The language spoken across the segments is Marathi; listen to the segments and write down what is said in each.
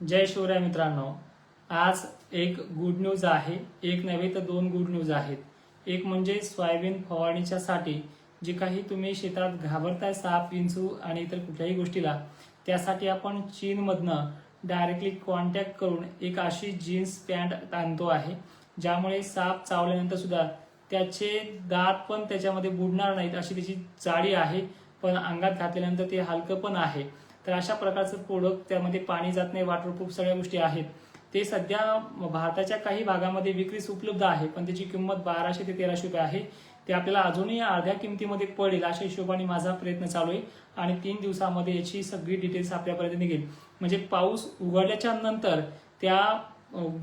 जय शिवराय मित्रांनो. आज एक गुड न्यूज आहे. एक नव्हे तर दोन गुड न्यूज आहेत. एक म्हणजे सोयाबीन फवारणीच्या साठी जे काही तुम्ही शेतात घाबरताय साप विंचू आणि इतर कुठल्याही गोष्टीला त्यासाठी आपण चीनमधनं डायरेक्टली कॉन्टॅक्ट करून एक अशी जीन्स पॅन्ट आणतो आहे ज्यामुळे साप चावल्यानंतर सुद्धा त्याचे दात पण त्याच्यामध्ये बुडणार नाहीत अशी त्याची जाडी आहे. पण अंगात घातल्यानंतर ते हलकं पण आहे. तर अशा प्रकारचं प्रोडक्ट त्यामध्ये पाणी जात नाही वॉटरप्रूफ सगळ्या गोष्टी आहेत. ते सध्या भारताच्या काही भागामध्ये विक्रीस उपलब्ध आहे पण त्याची किंमत बाराशे ते तेराशे रुपये आहे. ते आपल्याला अजूनही अर्ध्या किमतीमध्ये पडेल अशा हिशोबाने माझा प्रयत्न चालू आहे आणि तीन दिवसामध्ये याची सगळी डिटेल्स आपल्यापर्यंत निघेल. म्हणजे पाऊस उघडल्याच्या नंतर त्या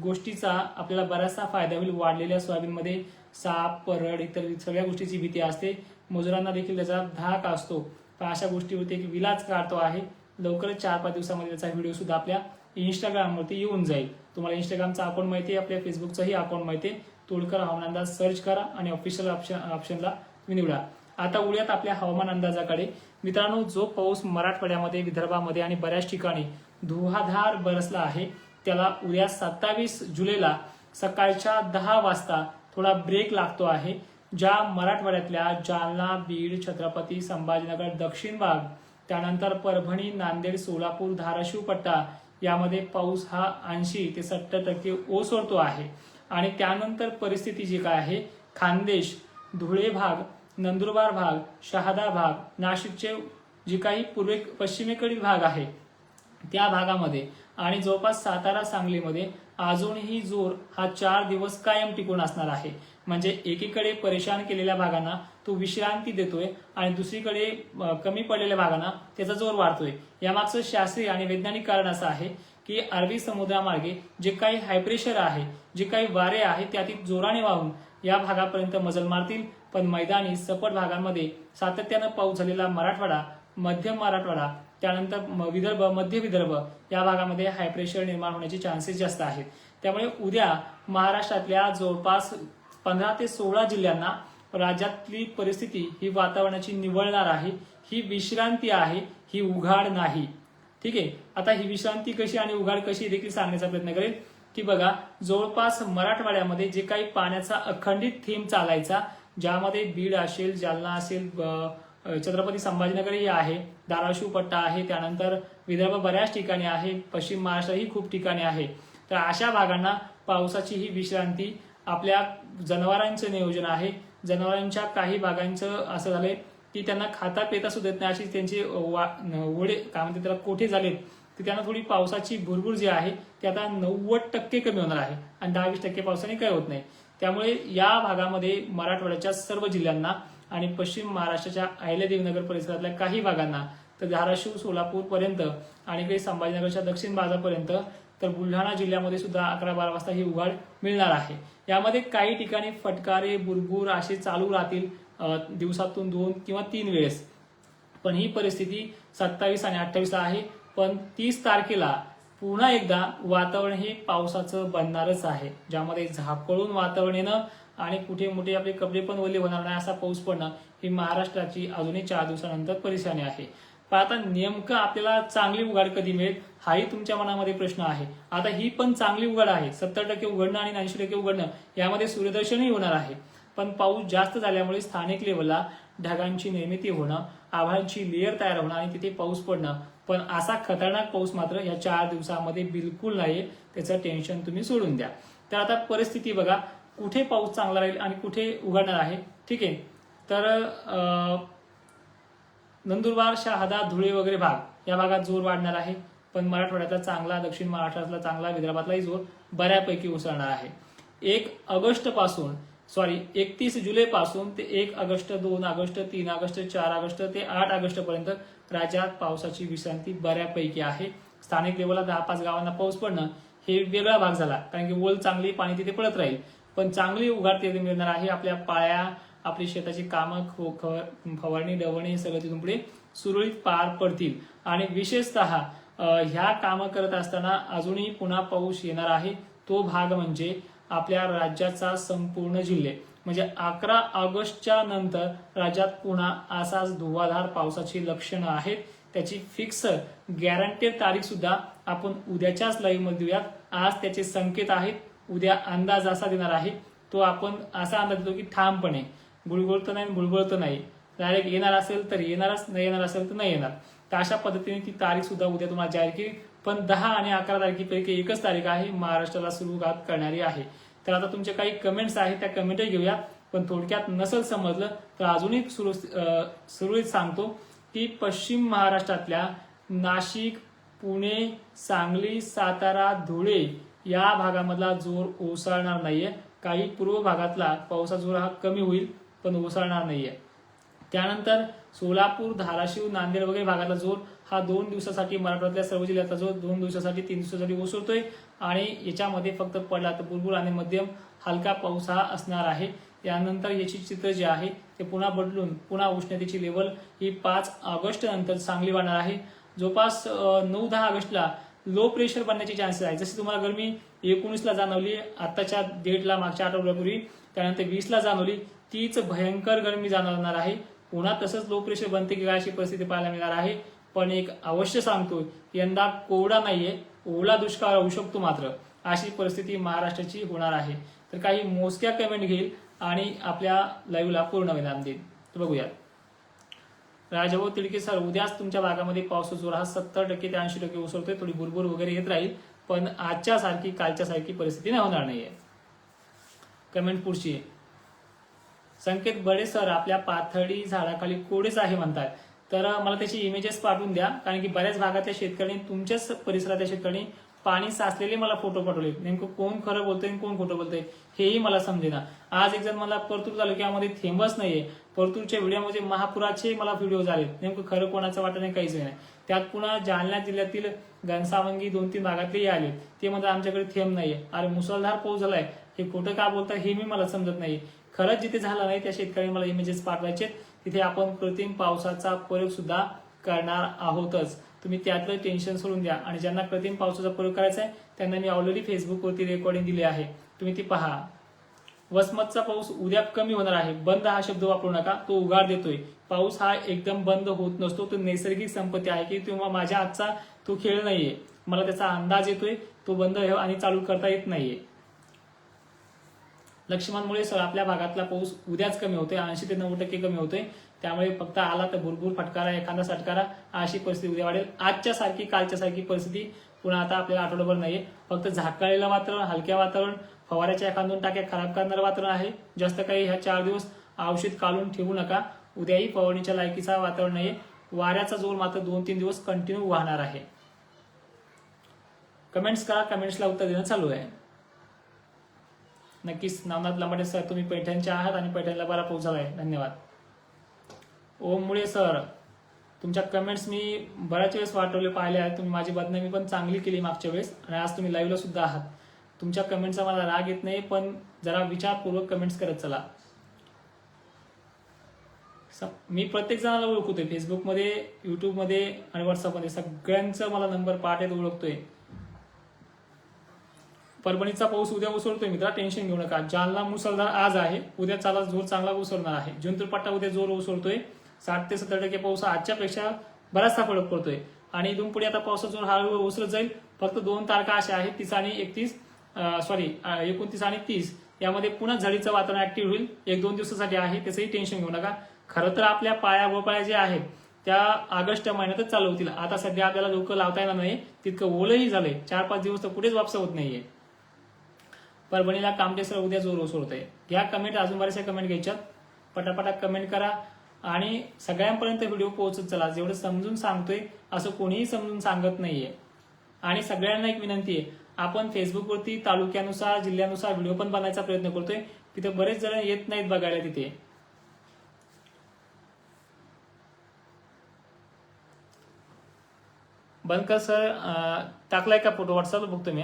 गोष्टीचा आपल्याला बराचसा फायदा होईल वाढलेल्या सोयाबीनमध्ये. साप परड इतर सगळ्या गोष्टीची भीती असते. मजुरांना देखील त्याचा धाक असतो. पण अशा गोष्टीवरती एक विलाज काढतो आहे. लवकरच चार पाच दिवसामध्ये त्याचा व्हिडिओ सुद्धा आपल्या इंस्टाग्रामवरती येऊन जाईल. तुम्हाला इंस्टाग्रामचा अकाउंट माहिती आहे आपल्या फेसबुकचाही अकाउंट माहिती आहे. तोडकर हवामान अंदाज सर्च करा आणि ऑफिशियल ऑप्शन ऑप्शनला तुम्ही निवडा. आता उड्यात आपल्या हवामान अंदाजाकडे. मित्रांनो जो पाऊस मराठवाड्यामध्ये विदर्भामध्ये आणि बऱ्याच ठिकाणी धुवाधार बरसला आहे त्याला उद्या सत्तावीस जुलैला सकाळच्या दहा वाजता थोडा ब्रेक लागतो आहे ज्या मराठवाड्यातल्या जालना बीड छत्रपती संभाजीनगर दक्षिण भाग त्यानंतर परभणी नांदेड सोलापूर धाराशिव पट्टा यामध्ये पाऊस हा ऐंशी ते सत्तर टक्के ओसरतो आहे. आणि त्यानंतर परिस्थिती जी काय आहे? खानदेश धुळे भाग नंदुरबार भाग शहादा भाग नाशिकचे जी काही पूर्वे पश्चिमेकडील भाग आहे त्या भागामध्ये. आणि जवळपास सातारा सांगलीमध्ये अजूनही जोर हा चार दिवस कायम टिकून असणार आहे. म्हणजे एकीकडे परेशान केलेल्या भागांना तो विश्रांती देतोय आणि दुसरीकडे कमी पडलेल्या भागांना त्याचा जोर वाढतोय. यामागचं शास्त्रीय आणि वैज्ञानिक कारण असं आहे की अरबी समुद्रामार्गे जे काही हायप्रेशर आहे जे काही वारे आहे ते अति जोराने वाहून या भागापर्यंत मजल मारतील. पण मैदानी सपट भागांमध्ये सातत्यानं पाऊस झालेला मराठवाडा मध्य मराठवाडा त्यानंतर म- विदर्भ मध्य विदर्भ या भागामध्ये हाय प्रेशर निर्माण होण्याचे चान्सेस जास्त आहेत. त्यामुळे उद्या महाराष्ट्रातल्या जवळपास पंधरा ते सोळा जिल्ह्यांना राज्यातली परिस्थिती ही वातावरणाची निवळणार आहे. ही विश्रांती आहे ही उघाड नाही. ठीक आहे? आता ही विश्रांती कशी आणि उघाड कशी देखील सांगण्याचा प्रयत्न करेल की बघा जवळपास मराठवाड्यामध्ये जे काही पाण्याचा अखंडित थेंब चालायचा ज्यामध्ये बीड असेल जालना असेल छत्रपती छत्रपती संभाजीनगरही आहे धाराशिव पट्टा आहे त्यानंतर विदर्भ बऱ्याच ठिकाणी आहे पश्चिम महाराष्ट्रही खूप ठिकाणी आहे. तर अशा भागांना पावसाची ही विश्रांती आपल्या जनावरांचं नियोजन आहे. जनावरांच्या काही भागांचं असं झालंय की त्यांना खाता पेता सुद्धा येत नाही अशी त्यांची वा- वडे काय म्हणते त्याला कोठे झालेत तर त्यांना थोडी पावसाची भुरभुर जी आहे ती आता नव्वद टक्के कमी होणार आहे आणि दहा वीस टक्के पावसाने काय होत नाही. त्यामुळे या भागामध्ये मराठवाड्याच्या सर्व जिल्ह्यांना आणि पश्चिम महाराष्ट्राच्या अहिल्यादेवीनगर परिसरातल्या काही भागांना तर धाराशिव सोलापूर पर्यंत आणि काही संभाजीनगरच्या दक्षिण भागापर्यंत तर बुलढाणा जिल्ह्यामध्ये सुद्धा अकरा बारा वाजता ही उघाड मिळणार आहे. यामध्ये काही ठिकाणी फटकारे बुरबुर असे चालू राहतील दिवसातून दोन किंवा तीन वेळेस. पण ही परिस्थिती सत्तावीस आणि अठ्ठावीस आहे. पण तीस तारखेला पुन्हा एकदा वातावरण हे पावसाचं बनणारच आहे. ज्यामध्ये झाकळून वातावरण येणं आणि कुठे मोठे आपले कपडे पण ओले होणार नाही असा पाऊस पडणं ही महाराष्ट्राची अजूनही चार दिवसानंतर परेशानी आहे. पण आता नेमकं आपल्याला चांगली उघाड कधी मिळेल हाही तुमच्या मनामध्ये प्रश्न आहे. आता ही पण चांगली उघड आहे सत्तर टक्के उघडणं आणि ऐंशी टक्के उघडणं यामध्ये सूर्यदर्शनही होणार आहे. पण पाऊस जास्त झाल्यामुळे स्थानिक लेवलला ढगांची निर्मिती होणं आभाळाची लेअर तयार होणं आणि तिथे पाऊस पडणं पण असा खतरनाक पाऊस मात्र या चार दिवसामध्ये बिलकुल नाही त्याचं टेन्शन तुम्ही सोडून द्या. तर आता परिस्थिती बघा कुठे पाऊस चांगला राहील आणि कुठे उघडणार आहे? ठीक आहे. तर नंदुरबार शहादा धुळे वगैरे भाग या भागात जोर वाढणार आहे. पण मराठवाड्यातला चांगला दक्षिण महाराष्ट्रातला चांगला विदर्भातलाही जोर बऱ्यापैकी उसळणार आहे. एक ऑगस्टपासून सॉरी एकतीस जुलै पासून ते एक ऑगस्ट दोन ऑगस्ट तीन ऑगस्ट चार ऑगस्ट ते आठ ऑगस्ट पर्यंत राज्यात पावसाची विश्रांती बऱ्यापैकी आहे. स्थानिक लेवलला दहा पाच गावांना पाऊस पडणं हे वेगळा भाग झाला. कारण की ओल चांगली पाणी तिथे पडत राहील. पण चांगली उघाड तिथे मिळणार आहे. आपल्या पाळ्या आपली शेताची कामं खो- फवारणी डवणी हे सगळं तिथून पुढे सुरळीत पार पडतील. आणि विशेषतः ह्या कामं करत असताना अजूनही पुन्हा पाऊस येणार आहे. तो भाग म्हणजे आपल्या राज्याचा संपूर्ण जिल्हे. म्हणजे अकरा ऑगस्टच्या नंतर राज्यात पुन्हा असाच धुवाधार पावसाची लक्षणं आहेत. त्याची फिक्स गॅरंटेड तारीख सुद्धा आपण उद्याच्याच लाईव्हमध्ये देऊयात. आज त्याचे संकेत आहेत. उद्या अंदाज असा देणार आहे तो आपण असा अंदाज देतो की ठामपणे गुळगुळतं नाही गुळगुळत नाही. डायरेक्ट येणार असेल तर येणारच नाही येणार असेल तर नाही येणार. तर अशा पद्धतीने ती तारीख सुद्धा उद्या तुम्हाला जाहीर केली. पण दहा आणि अकरा तारखेपैकी एकच तारीख आहे महाराष्ट्राला सुरुवात करणारी आहे. तर आता तुमचे काही कमेंट्स आहेत त्या कमेंटही घेऊया. पण थोडक्यात नसेल समजलं तर अजूनही सुरू सुरळीत सांगतो की पश्चिम महाराष्ट्रातल्या नाशिक पुणे सांगली सातारा धुळे या भागामधला जोर ओसरणार नाहीये. काही पूर्व भागातला पावसाचा जोर हा कमी होईल पण ओसरणार नाहीये. त्यानंतर सोलापूर धाराशिव नांदेड वगैरे भागातला जोर हा दोन दिवसासाठी मराठवाड्यातल्या सर्व जिल्ह्यातला जोर दोन दिवसासाठी तीन दिवसासाठी ओसरतोय. आणि याच्यामध्ये फक्त पडला तर बुलबुल आणि मध्यम हलका पाऊस हा असणार आहे. त्यानंतर याची चित्र जे आहे ते पुन्हा बदलून पुन्हा उष्णतेची लेवल ही पाच ऑगस्ट नंतर चांगली वाढणार आहे. जवळपास नऊ दहा ऑगस्टला लो प्रेशर बनण्याचे चान्सेस आहे जशी तुम्हाला गरमी एकोणीसला जाणवली आत्ताच्या डेटला मागच्या आठवड्यापूर्वी त्यानंतर वीसला जाणवली तीच भयंकर गरमी जाणवणार आहे. पुन्हा तसंच लो प्रेशर बनते की काय अशी परिस्थिती पाहायला मिळणार आहे. पण एक अवश्य सांगतो यंदा कोरडा नाहीये ओला दुष्काळ होऊ शकतो मात्र. अशी परिस्थिती महाराष्ट्राची होणार आहे. तर काही मोजक्या कमेंट घेईल आणि आपल्या लाईव्हला पूर्ण विराम देईल. तर बघूयात. राजाभाऊ तिडके सर उद्याच तुमच्या भागामध्ये पाऊस जोर हा सत्तर टक्के ते ऐंशी टक्के उसळतोय थोडी बुरबुर वगैरे येत राहील पण आजच्या सारखी कालच्या सारखी परिस्थिती नाही होणार नाहीये. कमेंट पुढची. आहे. संकेत बडे सर आपल्या पाथडी झाडाखाली कोडेच आहे म्हणतात. तर मला त्याची इमेजेस पाठवून द्या कारण की बऱ्याच भागातल्या शेतकऱ्यांनी तुमच्याच परिसरातल्या शेतकऱ्यांनी पाणी साचलेले मला फोटो पाठवले. नेमकं कोण खरं बोलतोय आणि कोण खोटं बोलतोय हेही मला समजेना. आज एक जण मला परतूर तालुक्यामध्ये थेंबच नाहीये. परतूरच्या व्हिडिओमध्ये महापुराचे मला व्हिडिओ झाले. नेमकं खरं कोणाचं वाटत नाही काहीच नाही. त्यात पुन्हा जालना जिल्ह्यातील घनसावंगी दोन तीन भागातलेही आले. ते म्हणतात आमच्याकडे थेंब नाही अरे मुसळधार पाऊस झालाय. हे खोटं का बोलतात हे मी मला समजत नाही. खरंच जिथे झालं नाही त्या शेतकऱ्यांनी मला इमेजेस पाठवायचे तिथे आपण कृत्रिम पावसाचा प्रयोग सुद्धा करणार आहोतच. तुम्ही त्यातलं टेन्शन सोडून द्या. आणि ज्यांना कृत्रिम पावसाचा प्रयोग करायचा आहे त्यांना मी ऑलरेडी फेसबुकवरती रेकॉर्डिंग दिली आहे. तुम्ही ती पहा. वसमतचा पाऊस उद्या कमी होणार आहे. बंद हा शब्द वापरू नका. तो उगार देतोय. पाऊस हा एकदम बंद होत नसतो. तो नैसर्गिक संपत्ती आहे की किंवा माझ्या आजचा तो खेळ नाहीये. मला त्याचा अंदाज येतोय. तो बंद आणि चालू करता येत नाहीये. लक्ष्मणमुळे सर आपल्या भागातला पाऊस उद्याच कमी होतोय. ऐंशी ते नऊ टक्के कमी होतोय. त्यामुळे फक्त आला तर भरपूर फटकारा एखादा सटकारा. अशी परिस्थिती उद्या वाढेल. आजच्या सारखी कालच्या सारखी परिस्थिती पुन्हा आता आपल्याला आठवडाभर नाहीये. फक्त झाकाळलेलं वातावरण हलक्या वातावरण फवाऱ्याच्या एखाद दोन टाक्या खराब करणारं वातावरण आहे. जास्त काही ह्या चार दिवस औषध काढून ठेवू नका. उद्याही फवारणीच्या लायकीचा वातावरण नाही वाऱ्याचा जोर मात्र दोन तीन दिवस कंटिन्यू वाहणार आहे. कमेंट्स करा. कमेंट्सला उत्तर देणं चालू आहे. नक्कीच नामनाथ लंबाडे सर तुम्ही पैठणचे आहात आणि पैठणला बरा पोहोचला आहे धन्यवाद. ओम मुळे सर तुमच्या कमेंट्स मी बऱ्याच वेळेस वाटवले पाहिले आहेत. तुम्ही माझी बदनामी पण चांगली केली मागच्या वेळेस. आणि आज तुम्ही लाईव्हला सुद्धा आहात. तुमच्या कमेंटचा मला राग येत नाही पण जरा विचारपूर्वक कमेंट्स करत चला. स- मी प्रत्येक जणाला ओळखतोय. फेसबुकमध्ये युट्यूबमध्ये आणि व्हॉट्सअपमध्ये सगळ्यांचं मला नंबर पाठ ओळखतोय. परभणीचा पाऊस उद्या उसळतोय मित्रा. टेन्शन घेऊ नका. जालना मुसळधार आज आहे. उद्या चाला जोर चांगला उसळणार आहे. जंतुरपट्टा उद्या जोर उसळतोय. साठ ते सत्तर टक्के पाऊस आजच्यापेक्षा बराचसा फरक पडतोय. आणि इथून पुढे आता पावसाचा जोर हळूहळू उसळत जाईल. फक्त दोन तारखा अशा आहेत. तीस आणि एकतीस. सॉरी एकोणतीस आणि तीस यामध्ये पुन्हा झडीचं वातावरण ऍक्टिव्ह होईल. एक दोन दिवसासाठी आहे त्याचंही टेन्शन घेऊ नका. खरं तर आपल्या पाया भोपाळ्या ज्या आहेत त्या ऑगस्ट महिन्यातच चालू होतील आता सध्या आपल्याला लोक लावता येणार नाही. तितकं ओलंही झालंय. चार पाच दिवस तर कुठेच वापस होत नाहीये. परभणीला कामटेसर उद्या जोर ओसरत आहे घ्या कमेंट अजून बऱ्याचशा कमेंट घ्यायच्यात. पटापटा कमेंट करा. आणि सगळ्यांपर्यंत व्हिडिओ पोहोचत चला. जेवढं समजून सांगतोय असं कोणीही समजून सांगत नाहीये. आणि सगळ्यांना एक विनंती आहे आपण फेसबुकवरती तालुक्यानुसार जिल्ह्यानुसार व्हिडिओ पण बनवायचा प्रयत्न करतोय. तिथे बरेच जण येत नाहीत बघायला तिथे. बनकर सर टाकलाय का फोटो व्हॉट्सअपला बघतो मी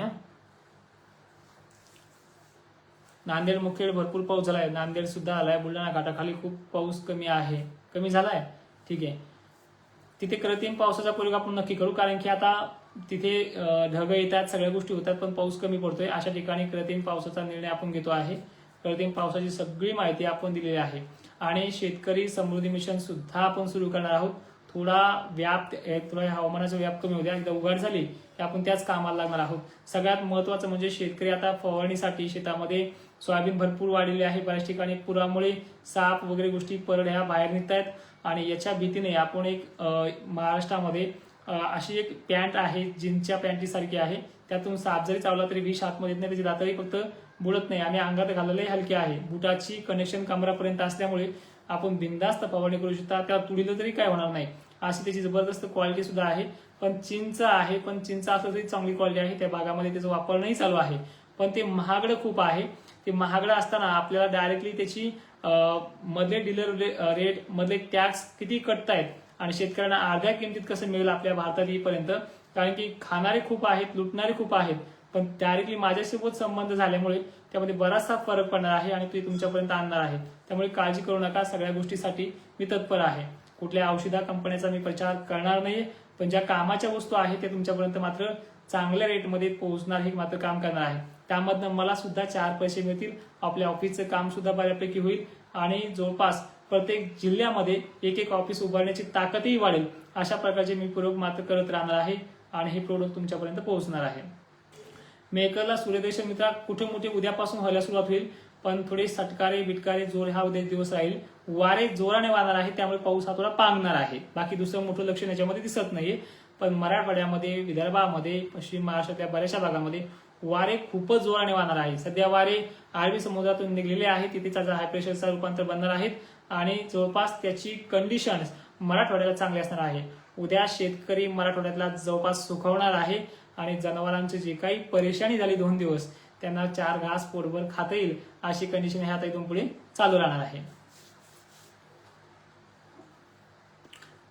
नांदेड मुखेड भरपूर पाऊस झालाय. नांदेड सुद्धा आलाय. बुलढाणा घाटाखाली खूप पाऊस कमी आहे. कमी झालाय. ठीक आहे. तिथे कृत्रिम पावसाचा प्रयोग आपण नक्की करू. कारण की आता तिथे ढगं ढग येतात सगळ्या गोष्टी होतात पण पाऊस कमी पडतोय. अशा ठिकाणी कृत्रिम पावसाचा निर्णय आपण घेतो आहे. कृत्रिम पावसाची सगळी माहिती आपण दिलेली आहे. आणि शेतकरी समृद्धी मिशन सुद्धा आपण सुरू करणार आहोत. थोडा व्याप थोडा हवामानाचा व्याप कमी होत्या एकदा उघाड झाली की आपण त्याच कामाला लागणार आहोत. सगळ्यात महत्वाचं म्हणजे शेतकरी आता फवारणीसाठी शेतामध्ये सोयाबीन भरपूर वाढलेली आहे. बऱ्याच ठिकाणी पुरामुळे साप वगैरे गोष्टी परड ह्या बाहेर निघत आहेत आणि याच्या भीतीने आपण एक महाराष्ट्रामध्ये अशी एक पॅन्ट आहे जीन्सच्या पॅन्टी सारखी आहे. त्यातून सात जरी चावला तरी विष आतमध्ये येत नाही त्याची दातही फक्त बुडत नाही. आणि अंगात घालायलाही हलके आहे. बुटाची कनेक्शन कमरापर्यंत असल्यामुळे आपण बिंदास्त फवारणी करू शकता. त्या तुडीलं तरी काय होणार नाही. अशी त्याची जबरदस्त क्वालिटी सुद्धा आहे. पण चिंच आहे पण चिंच असलं तरी चांगली क्वालिटी आहे. त्या भागामध्ये त्याचं वापरणंही चालू आहे. पण ते महागडं खूप आहे. ते महागडं असताना आपल्याला डायरेक्टली त्याची मधले डीलर रेट मधले टॅक्स किती कटतायत? आणि शेतकऱ्यांना अर्ध्या किमतीत कसं मिळेल आपल्या भारतात येईपर्यंत? कारण की खाणारे खूप आहेत लुटणारे खूप आहेत पण डायरेक्टली माझ्यासोबत संबंध झाल्यामुळे त्यामध्ये बराचसा फरक पडणार आहे आणि ते तुमच्यापर्यंत आणणार आहे. त्यामुळे काळजी करू नका सगळ्या गोष्टीसाठी मी तत्पर आहे. कुठल्या औषधा कंपन्याचा मी प्रचार करणार नाही पण ज्या कामाच्या वस्तू आहेत त्या तुमच्यापर्यंत मात्र चांगल्या रेटमध्ये पोहोचणार हे मात्र काम करणार आहे. त्यामधनं मला सुद्धा चार पैसे मिळतील आपल्या ऑफिसचं काम सुद्धा बऱ्यापैकी होईल आणि जवळपास प्रत्येक जिल्ह्यामध्ये एक एक ऑफिस उभारण्याची ताकदही वाढेल. अशा प्रकारचे मी प्रयोग मात्र करत राहणार आहे आणि हे प्रोडक्ट तुमच्यापर्यंत पोहोचणार आहे. मेकरला सूर्यदेश मित्रा कुठे मोठे उद्यापासून व्हायला सुरुवात होईल? पण थोडे सटकारे बिटकारे जोर हा उद्या दिवस राहील. वारे जोराने वाहणार आहे त्यामुळे पाऊस हा थोडा पांगणार आहे. बाकी दुसरं मोठं लक्षण याच्यामध्ये दिसत नाहीये. पण मराठवाड्यामध्ये विदर्भामध्ये पश्चिम महाराष्ट्रातल्या बऱ्याचशा भागामध्ये वारे खूपच जोराने वाहणार आहे. सध्या वारे अरबी समुद्रातून निघलेले आहेत. तिथे त्याचा हाय प्रेशरचा रूपांतर बनणार आहेत आणि जवळपास त्याची कंडिशन्स मराठवाड्याला चांगली असणार आहे. उद्या शेतकरी मराठवाड्यातला जवळपास सुखवणार आहे आणि जनावरांची जी काही परेशानी झाली दोन दिवस त्यांना चार घास पोटभर खाता येईल अशी कंडिशन हे आता इथून पुढे चालू राहणार आहे.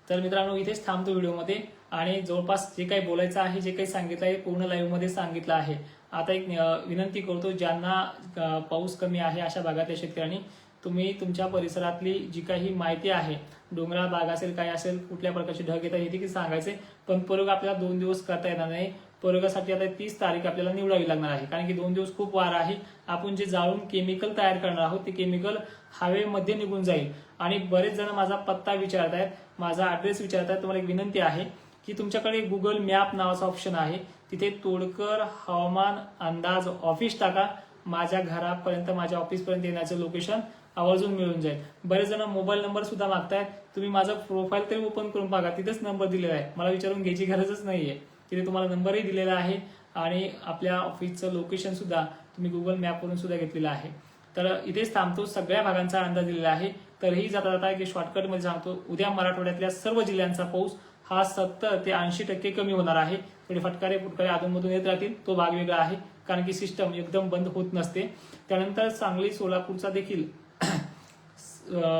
तर मित्रांनो इथेच थांबतो व्हिडिओमध्ये आणि जवळपास जे काही बोलायचं आहे जे काही सांगितलं आहे पूर्ण लाईव्हमध्ये सांगितलं आहे. आता एक विनंती करतो ज्यांना पाऊस कमी आहे अशा भागातल्या शेतकऱ्यांनी तुम्ही तुमच्या परिसरातली जी काही माहिती आहे डोंगराळ भाग असेल काय असेल कुठल्या प्रकारची ढग येतात हे देखील सांगायचे. पण प्रयोग आपल्याला दोन दिवस करता येणार नाही. प्रयोगासाठी आता तीस तारीख आपल्याला निवडावी लागणार आहे. कारण की दोन दिवस खूप वार आहे. आपण जे जाळून केमिकल तयार करणार आहोत ते केमिकल हवेमध्ये निघून जाईल. आणि बरेच जण माझा पत्ता विचारत आहेत माझा ऍड्रेस विचारत आहेत. तुम्हाला एक विनंती आहे की तुमच्याकडे गुगल मॅप नावाचा ऑप्शन आहे. तिथे तोडकर हवामान अंदाज ऑफिस टाका. माझ्या घरापर्यंत माझ्या ऑफिसपर्यंत येण्याचं लोकेशन आवर्जून मिळून जाईल. बरेच जण मोबाईल नंबर सुद्धा मागतायत. तुम्ही माझं प्रोफाईल तरी ओपन करून बघा. तिथेच नंबर दिलेला आहे. मला विचारून घ्यायची गरजच नाहीये. तिथे तुम्हाला नंबरही दिलेला आहे आणि आपल्या ऑफिसचं लोकेशन सुद्धा तुम्ही गुगल मॅपवरून सुद्धा घेतलेलं आहे. तर इथेच थांबतो. सगळ्या भागांचा अंदाज दिलेला आहे. तरीही जाता जाता की शॉर्टकटमध्ये सांगतो. उद्या मराठवाड्यातल्या सर्व जिल्ह्यांचा पाऊस हा सत्तर ते ऐंशी टक्के कमी होणार आहे. थोडे फटकारे फुटकारे अधूनमधून येत राहतील. तो भाग वेगळा आहे. कारण की सिस्टम एकदम बंद होत नसते. त्यानंतर सांगली सोलापूरचा देखील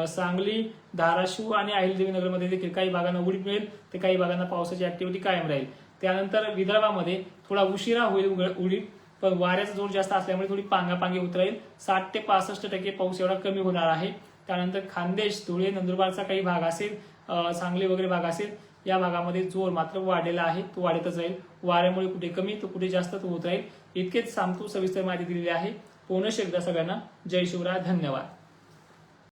सांगली धाराशिव आणि अहिलदेवी नगरमध्ये देखील काही भागांना उघडीप मिळेल. तर काही भागांना पावसाची ऍक्टिव्हिटी कायम राहील. त्यानंतर विदर्भामध्ये थोडा उशिरा होईल उघड- उडीप पण वाऱ्याचा जोर जास्त असल्यामुळे थोडी पांगापांगी होत राहील. साठ ते पासष्ट टक्के पाऊस एवढा कमी होणार आहे. त्यानंतर खानदेश धुळे नंदुरबारचा काही भाग असेल सांगली वगैरे भाग असेल या भागामध्ये जोर मात्र वाढलेला आहे. तो वाढतच जाईल वाऱ्यामुळे कुठे कमी तर कुठे जास्त तो होत राहील. इतकेच सांगतो सविस्तर माहिती दिलेली आहे. पुनश एकदा सगळ्यांना. जय शिवराय. धन्यवाद.